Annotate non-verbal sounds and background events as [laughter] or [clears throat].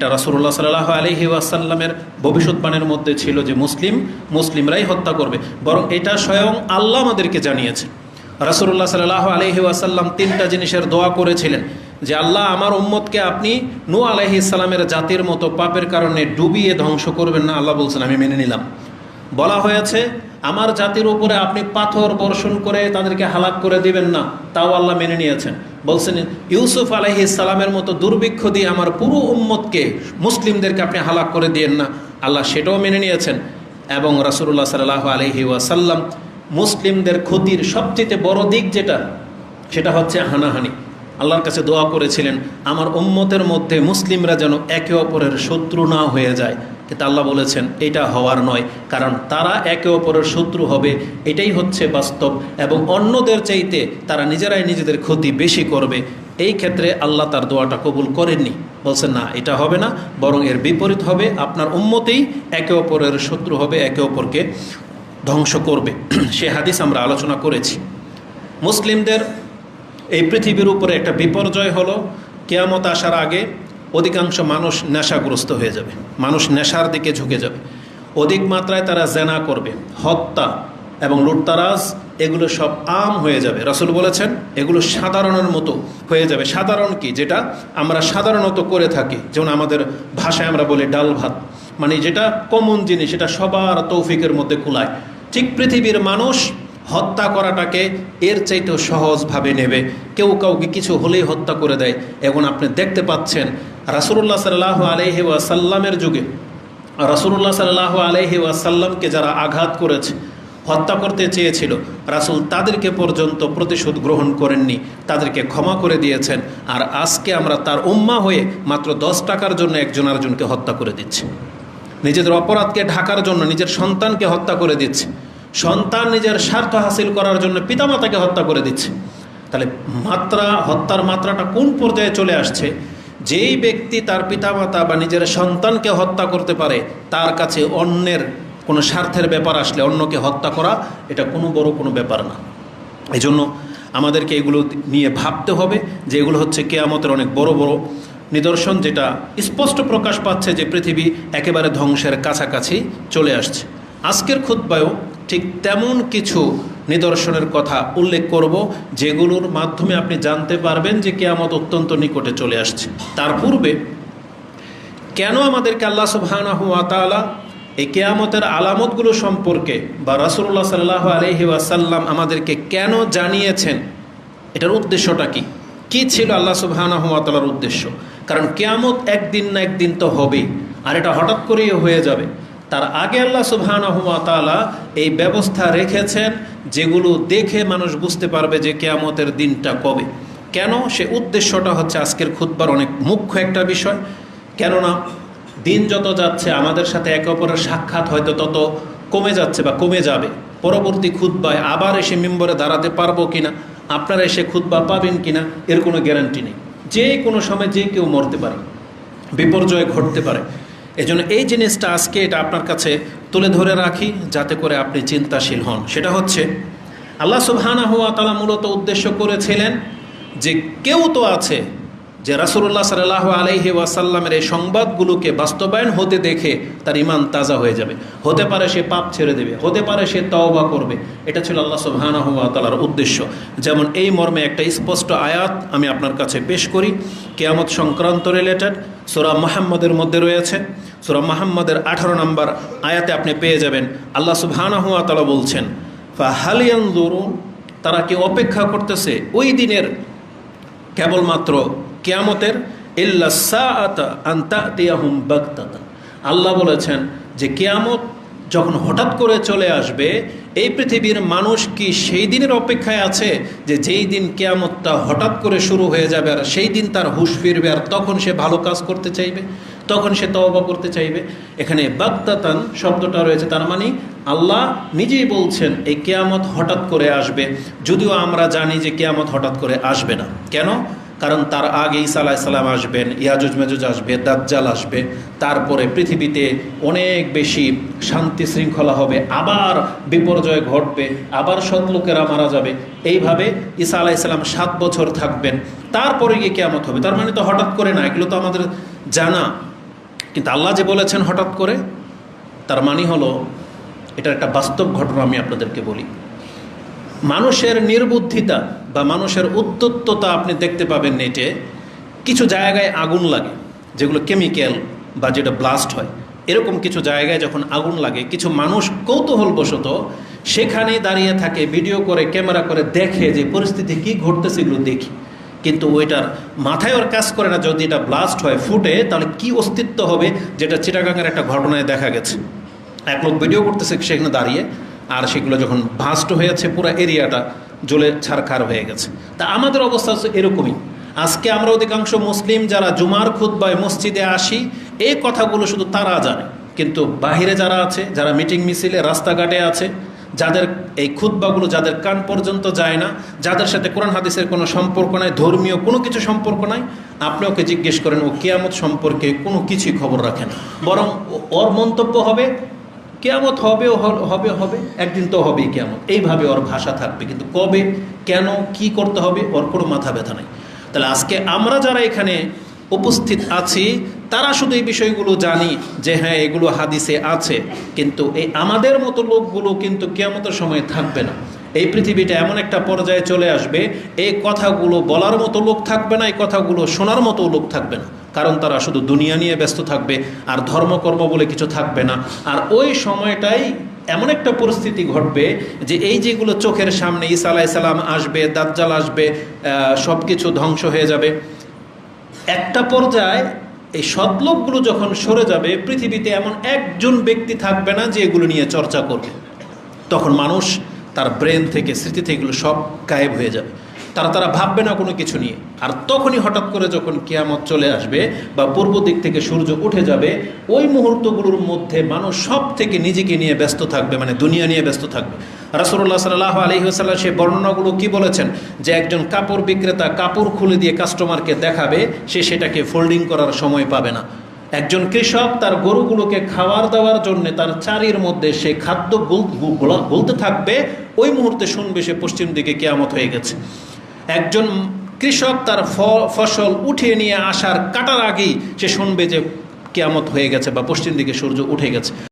এটা রাসুল্লাহ সাল্লাহ আলহি ওয়াসাল্লামের ভবিষ্যৎবাণীর মধ্যে ছিল যে মুসলিম মুসলিমরাই হত্যা করবে। বরং এটা স্বয়ং আল্লাহ আমাদেরকে জানিয়েছে। রাসুল্লাহ সাল্লাহ আলহি ওয়াসাল্লাম তিনটা জিনিসের দোয়া করেছিলেন যে, আল্লাহ, আমার উম্মতকে আপনি নু আলহি ইসলামের জাতির মতো পাপের কারণে ডুবিয়ে ধ্বংস করবেন না। আল্লাহ বলছেন, আমি মেনে নিলাম। বলা হয়েছে, আমার জাতির উপরে আপনি পাথর বর্ষণ করে তাদেরকে হালাক করে দিবেন না। তাও আল্লাহ মেনে নিয়েছেন। বলছেন, ইউসুফ আলহি ইসলামের মতো দুর্ভিক্ষ দিয়ে আমার পুরো উম্মতকে মুসলিমদেরকে আপনি হালাক করে দিয়েন না। আল্লাহ সেটাও মেনে নিয়েছেন। এবং রাসুল্লাহ সাল্লাহ আলহি ওয়াসাল্লাম মুসলিমদের ক্ষতির সবচেয়ে বড় দিক যেটা, সেটা হচ্ছে হানাহানি। আল্লাহর কাছে দোয়া করেছিলেন, আমার উম্মতের মধ্যে মুসলিমরা যেন একে অপরের শত্রু না হয়ে যায়। কিন্তু আল্লাহ বলেছেন, এটা হওয়ার নয়, কারণ তারা একে অপরের শত্রু হবে। এটাই হচ্ছে বাস্তব এবং অন্যদের চাইতে তারা নিজেরাই নিজেদের ক্ষতি বেশি করবে। এই ক্ষেত্রে আল্লাহ তার দোয়াটা কবুল করেননি। বলছেন, না, এটা হবে না, বরং এর বিপরীত হবে। আপনার উম্মতেই একে অপরের শত্রু হবে, একে অপরকে ধ্বংস করবে। [clears throat] সে হাদিস আমরা আলোচনা করেছি। মুসলিমদের এই পৃথিবীর উপরে একটা বিপর্যয় হলো। কেয়ামত আসার আগে অধিকাংশ মানুষ নেশাগ্রস্ত হয়ে যাবে। মানুষ নেশার দিকে ঝুঁকে যাবে। অধিক মাত্রায় তারা জেনা করবে, হত্যা এবং লুটতারাজ, এগুলো সব আম হয়ে যাবে। রসুল বলেছেন, এগুলো সাধারণের মতো হয়ে যাবে। সাধারণ কি? যেটা আমরা সাধারণত করে থাকি। যেমন আমাদের ভাষায় আমরা বলি ডাল ভাত। মানে যেটা কমন জিনিস এটা সবার তৌফিকের মধ্যে কুলায় ঠিক পৃথিবীর মানুষ হত্যা করাটাকে এর চাইতেও সহজভাবে নেবে। কেউ কাউকে কিছু হলেই হত্যা করে দেয়। এখন আপনি দেখতে পাচ্ছেন রাসুল্লাহ সাল্লাহ আলহি ওয়াসাল্লামের যুগে রাসুল্লাহ সাল্লাহ আলহি ওয়াসাল্লামকে যারা আঘাত করেছে, হত্যা করতে চেয়েছিল, রাসুল তাদেরকে পর্যন্ত প্রতিশোধ গ্রহণ করেননি, তাদেরকে ক্ষমা করে দিয়েছেন। আর আজকে আমরা তার উম্মা হয়ে মাত্র দশ টাকার জন্য একজন আরেকজনকে হত্যা করে দিচ্ছি। নিজেদের অপরাধকে ঢাকার জন্য, নিজের সন্তানকে হত্যা করে দিচ্ছে। সন্তান নিজের স্বার্থ হাসিল করার জন্য পিতামাতাকে হত্যা করে দিচ্ছে। তাহলে মাত্রা, হত্যার মাত্রাটা কোন পর্যায়ে চলে আসছে? যেই ব্যক্তি তার পিতামাতা বা নিজের সন্তানকে হত্যা করতে পারে, তার কাছে অন্যের কোনো স্বার্থের ব্যাপার আসলে অন্যকে হত্যা করা, এটা কোনো বড় কোনো ব্যাপার না। এই জন্য আমাদেরকে এগুলো নিয়ে ভাবতে হবে যে এগুলো হচ্ছে কেয়ামতের অনেক বড় বড় নিদর্শন যেটা স্পষ্ট প্রকাশ পাচ্ছে যে পৃথিবী একেবারে ধ্বংসের কাছাকাছি চলে আসছে। আজকের খুদ্বায়ও ঠিক তেমন কিছু নিদর্শনের কথা উল্লেখ করব, যেগুলোর মাধ্যমে আপনি জানতে পারবেন যে কেয়ামত অত্যন্ত নিকটে চলে আসছে। তার পূর্বে, কেন আমাদেরকে আল্লাহ ওয়া এই কেয়ামতের আলামতগুলো সম্পর্কে বা রাসুল্লাহ সাল্লাহ আলহি ওয়াসাল্লাম আমাদেরকে কেন জানিয়েছেন? এটার উদ্দেশ্যটা কি? কি ছিল আল্লাহ সুবহানাহু ওয়া উদ্দেশ্য? কারণ কেয়ামত একদিন না একদিন তো হবেই, আর এটা হঠাৎ করেই হয়ে যাবে। তার আগে আল্লাহ সুবহানাহু এই ব্যবস্থা রেখেছেন যেগুলো দেখে মানুষ বুঝতে পারবে যে কেয়ামতের দিনটা কবে। কেন? সে উদ্দেশ্যটা হচ্ছে আজকের খুতবার অনেক মুখ্য একটা বিষয়। কেননা দিন যত যাচ্ছে, আমাদের সাথে একে অপরের সাক্ষাৎ হয়তো তত কমে যাচ্ছে বা কমে যাবে। পরবর্তী খুদ্বায় আবার এসে মেম্বরে দাঁড়াতে পারব কিনা, আপনারা এসে খুদ্া পাবেন কিনা, এর কোনো গ্যারান্টি নেই। যে কোনো সময় যে কেউ মরতে পারে, বিপর্যয় ঘটতে পারে। এজন্য এই জিনিসটা আজকে এটা আপনার কাছে তুলে ধরে রাখি, যাতে করে আপনি চিন্তাশীল হন। সেটা হচ্ছে, আল্লাহ সুবহানা হুয়া তালা মূলত উদ্দেশ্য করেছিলেন যে কেউ তো আছে যে রাসুল্লাহ সাল্লাহ আলহি ওয়াসাল্লামের এই সংবাদগুলোকে বাস্তবায়ন হতে দেখে তার ইমান তাজা হয়ে যাবে। হতে পারে সে পাপ ছেড়ে দেবে, হতে পারে সে তাওবা করবে। এটা ছিল আল্লাহ সুবহানা হুয়া তালার উদ্দেশ্য। যেমন এই মর্মে একটা স্পষ্ট আয়াত আমি আপনার কাছে পেশ করি। কেয়ামত সংক্রান্ত রিলেটেড সুরা মাহমদের মধ্যে রয়েছে। সুরা মাহমদের আঠারো নম্বর আয়াতে আপনি পেয়ে যাবেন। আল্লাহ সুবহানা হুয়া তালা বলছেন ফা হালিয়ান তারা কি অপেক্ষা করতেছে? ওই দিনের কেবলমাত্র কেয়ামতের আল্লাহ বলেছেন যে কেয়ামত যখন হঠাৎ করে চলে আসবে, এই পৃথিবীর মানুষ কি সেই দিনের অপেক্ষায় আছে যে যেই দিন কেয়ামতটা হঠাৎ করে শুরু হয়ে যাবে আর সেই দিন তার হুশ ফিরবে আর তখন সে ভালো কাজ করতে চাইবে, তখন সে তওবা করতে চাইবে? এখানে বাগদাতান শব্দটা রয়েছে, তার মানে আল্লাহ নিজেই বলছেন, এই কেয়ামত হঠাৎ করে আসবে। যদিও আমরা জানি যে কেয়ামত হঠাৎ করে আসবে না। কেন? কারণ তার আগে ঈসা আলাইসাল্লাম আসবেন, ইয়াজুজ মেজুজ আসবে, দাজ্জাল আসবে। তারপরে পৃথিবীতে অনেক বেশি শান্তি শৃঙ্খলা হবে, আবার বিপর্যয় ঘটবে, আবার সৎ লোকেরা মারা যাবে। এইভাবে ঈসা আলাইসাল্লাম সাত বছর থাকবেন। তারপরে গিয়ে কেয়ামত হবে। তার মানে তো হঠাৎ করে না, এগুলো তো আমাদের জানা। কিন্তু আল্লাহ যে বলেছেন হঠাৎ করে, তার মানে হলো, এটার একটা বাস্তব ঘটনা আমি আপনাদেরকে বলি। মানুষের নির্বুদ্ধিতা বা মানুষের উদ্যত্ততা আপনি দেখতে পাবেন নেটে কিছু জায়গায় আগুন লাগে, যেগুলো কেমিক্যাল বা যেটা ব্লাস্ট হয়। এরকম কিছু জায়গায় যখন আগুন লাগে, কিছু মানুষ কৌতূহলবশত সেখানে দাঁড়িয়ে থাকে ভিডিও করে ক্যামেরা করে, দেখে যে পরিস্থিতি কী ঘটতেছে এগুলো দেখি। কিন্তু ওইটার মাথায় ওর কাজ করে না, যদি এটা ব্লাস্ট হয়, ফুটে, তাহলে কি অস্তিত্ব হবে? যেটা চিটাগাঙের একটা ঘটনায় দেখা গেছে। এক লোক ভিডিও করতেছে সেখানে দাঁড়িয়ে আর সেগুলো যখন ভাস্ট হয়েছে, পুরো এরিয়াটা জ্বলে ছারখার হয়ে গেছে। তা আমাদের অবস্থা হচ্ছে এরকমই। আজকে আমরা অধিকাংশ মুসলিম যারা জুমার খুদ্বায় মসজিদে আসি, এই কথাগুলো শুধু তারা জানে। কিন্তু বাহিরে যারা আছে, যারা মিটিং মিছিলে, রাস্তাঘাটে আছে, যাদের এই খুদ্বাগুলো যাদের কান পর্যন্ত যায় না, যাদের সাথে কোরআন হাদিসের কোনো সম্পর্ক নাই, ধর্মীয় কোনো কিছু সম্পর্ক নাই, আপনি ওকে জিজ্ঞেস করেন, ও কেয়ামত সম্পর্কে কোনো কিছুই খবর রাখেন বরং ও- ওর মন্তব্য হবে কেয়ামত হবে হবে হবে, একদিন তো হবেই কেয়ামত। এইভাবে ওর ভাষা থাকবে। কিন্তু কবে, কেন, কি করতে হবে, ওর কোনো মাথা ব্যথা নাই। তাহলে আজকে আমরা যারা এখানে উপস্থিত আছি, তারা শুধু এই বিষয়গুলো জানি যে হ্যাঁ এগুলো হাদিসে আছে। কিন্তু এই আমাদের মতো লোকগুলো কিন্তু কেয়ামতের সময় থাকবে না। এই পৃথিবীটা এমন একটা পর্যায়ে চলে আসবে, এই কথাগুলো বলার মতো লোক থাকবে না, এই কথাগুলো শোনার মতো লোক থাকবে না। কারণ তারা শুধু দুনিয়া নিয়ে ব্যস্ত থাকবে, আর ধর্মকর্ম বলে কিছু থাকবে না। আর ওই সময়টাই এমন একটা পরিস্থিতি ঘটবে যে এই যেগুলো চোখের সামনে ঈসা আলাহ সালাম আসবে, দাজ্জাল আসবে সব কিছু ধ্বংস হয়ে যাবে। একটা পর্যায়ে এই সদলোকগুলো যখন সরে যাবে, পৃথিবীতে এমন একজন ব্যক্তি থাকবে না যে এগুলো নিয়ে চর্চা করবে। তখন মানুষ তার ব্রেন থেকে, স্মৃতি থেকে এগুলো সব গায়েব হয়ে যাবে। তারা তারা ভাববে না কোনো কিছু নিয়ে। আর তখনই হঠাৎ করে যখন কিয়ামত চলে আসবে বা পূর্ব দিক থেকে সূর্য উঠে যাবে, ওই মুহূর্তগুলোর মধ্যে মানুষ সব থেকে নিজেকে নিয়ে ব্যস্ত থাকবে মানে দুনিয়া নিয়ে ব্যস্ত থাকবে। রাসুল্লাহ সাল্লাহ আলহিহাসাল্লাম সেই বর্ণনাগুলো কি বলেছেন? যে একজন কাপড় বিক্রেতা কাপড় খুলে দিয়ে কাস্টমারকে দেখাবে, সে সেটাকে ফোল্ডিং করার সময় পাবে না। একজন কৃষক তার গরুগুলোকে খাবার দেওয়ার জন্য তার চারির মধ্যে সে খাদ্য বলতে থাকবে, ওই মুহূর্তে শুনবে সে পশ্চিম দিকে কেয়ামত হয়ে গেছে। একজন কৃষক তার ফসল উঠিয়ে নিয়ে আসার কাটার আগেই সে শুনবে যে কেয়ামত হয়ে গেছে বা পশ্চিম দিকে সূর্য উঠে গেছে।